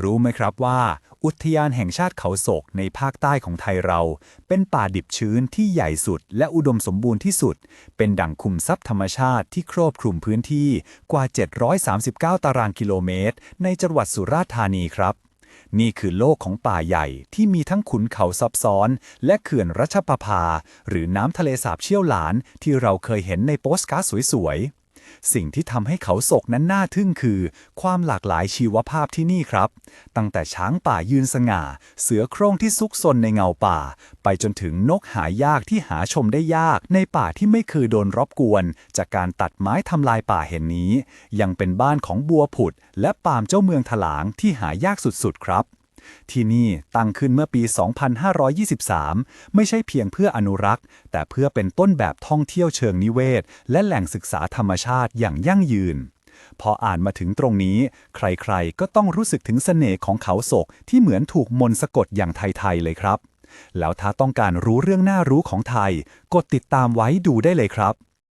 รู้ไหมครับว่า อุทยานแห่งชาติเขาโศกในภาคใต้ของไทยเรา เป็นป่าดิบชื้นที่ใหญ่สุดและอุดมสมบูรณ์ที่สุด เป็นดั่งคุมทรัพย์ธรรมชาติที่ครอบคลุมพื้นที่กว่า 739 ตารางกิโลเมตร ในจังหวัดสุราษฎร์ธานีครับ นี่คือโลกของป่าใหญ่ที่มีทั้งขุนเขาซับซ้อน และเขื่อนรัชประภา หรือน้ำทะเลสาบเชี่ยวหลานที่เราเคยเห็นในโปสการ์ดสวยๆ สิ่งที่ทำให้เขาศกนั้นน่าทึ่งคือ ความหลากหลายชีวภาพที่นี่ครับ ตั้งแต่ช้างป่ายืนสง่า เสือโคร่งที่ซุกซนในเงาป่า ไปจนถึงนกหายากที่หาชมได้ยาก ในป่าที่ไม่เคยโดนรบกวน จากการตัดไม้ทำลายป่าเห็นนี้ ยังเป็นบ้านของบัวผุด และปาล์มเจ้าเมืองถลางที่หายากสุดๆครับ ที่นี่ตั้งขึ้นเมื่อปี 2523 ไม่ใช่เพียงเพื่ออนุรักษ์ แต่เพื่อเป็นต้นแบบท่องเที่ยวเชิงนิเวศ และแหล่งศึกษาธรรมชาติอย่างยั่งยืน พออ่านมาถึงตรงนี้ ใครๆ ก็ต้องรู้สึกถึงเสน่ห์ของเขาศกที่เหมือนถูกมนต์สะกดอย่างไทยๆเลยครับ แล้วถ้าต้องการรู้เรื่องน่ารู้ของไทย กดติดตามไว้ดูได้เลยครับ